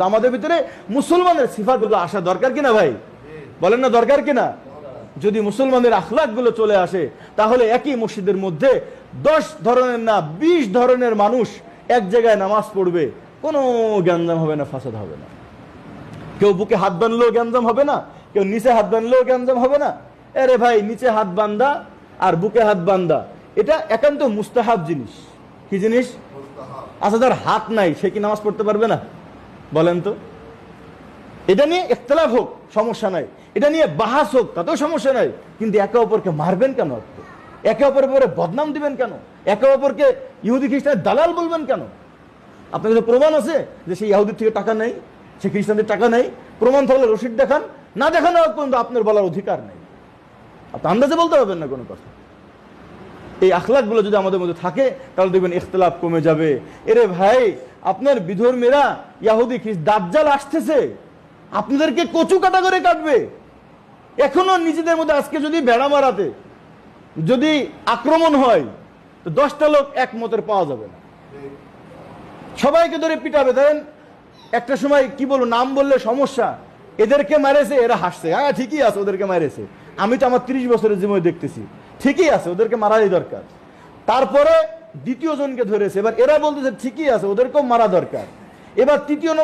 আমাদের ভিতরে মুসলমানের সিফাতগুলো আসা দরকার কিনা ভাই? বলেন না দরকার কিনা? যদি মুসলমানের আখলাকগুলো চলে আসে তাহলে একই মসজিদের মধ্যে দশ ধরনের না বিশ ধরনের মানুষ এক জায়গায় নামাজ পড়বে কোনো গ্যাঞ্জাম হবে না ফাসাদ হবে না। কেউ বুকে হাত বানলেও গ্যাঞ্জাম হবে না কেউ নিচে হাত বানলেও গ্যাঞ্জাম হবে না। আরে ভাই নিচে হাত বান্দা আর বুকে হাত বান্দা এটা একান্ত মুস্তাহাব জিনিস। কি জিনিস? আচ্ছা যার হাত নাই সে কি নামাজ পড়তে পারবে না? বলেন তো। এটা নিয়ে ইখতলাফ হোক, সমস্যা নাই। এটা নিয়ে বাহাস হোক, তাতেও সমস্যা নাই। কিন্তু একে অপরকে মারবেন কেন একে অপরের পরে বদনাম দিবেন কেন? একে অপরকে ইহুদি খ্রিস্টানের দালাল বলবেন কেন? আপনার কাছে প্রমাণ আছে যে সেই ইহুদির থেকে টাকা নেই, সে খ্রিস্টানদের টাকা নেই। প্রমাণ থাকলে রসিদ দেখান। না দেখানো পর্যন্ত আপনার বলার অধিকার নেই। আপনি আন্দাজে বলতে পারবেন না কোনো কথা। এই আখলাকগুলো যদি আমাদের মধ্যে থাকে, তাহলে দেখবেন ইখতলাফ কমে যাবে। এরে ভাই আপনার বিধর্মীরা ইয়াহুদি খ্রিস্ট দাজ্জাল আসতেছে। আপনাদেরকে কচু কাটা করে কাটবে। এখনও নিজেদের মধ্যে আজকে যদি বেড়া মারাতে, যদি আক্রমণ হয়, তো দশটা লোক একমতের পাওয়া যাবে না। সবাইকে ধরে পিটাবে। দেন একটা সময় কি বলব, নাম বললে সমস্যা। এদেরকে মারেছে, এরা হাসছে। হ্যাঁ ঠিকই আছে, ওদেরকে মারেছে। আমি তো আমার ত্রিশ বছরের জীবনে দেখতেছি। ঠিকই আছে, ওদেরকে মারাই দরকার। তারপরে দ্বিতীয় জনকে ধরেছে। এবার এরা বলতেছে ঠিকই আছে ওদেরকেও মারা দরকার। এবার তৃতীয় নম্বর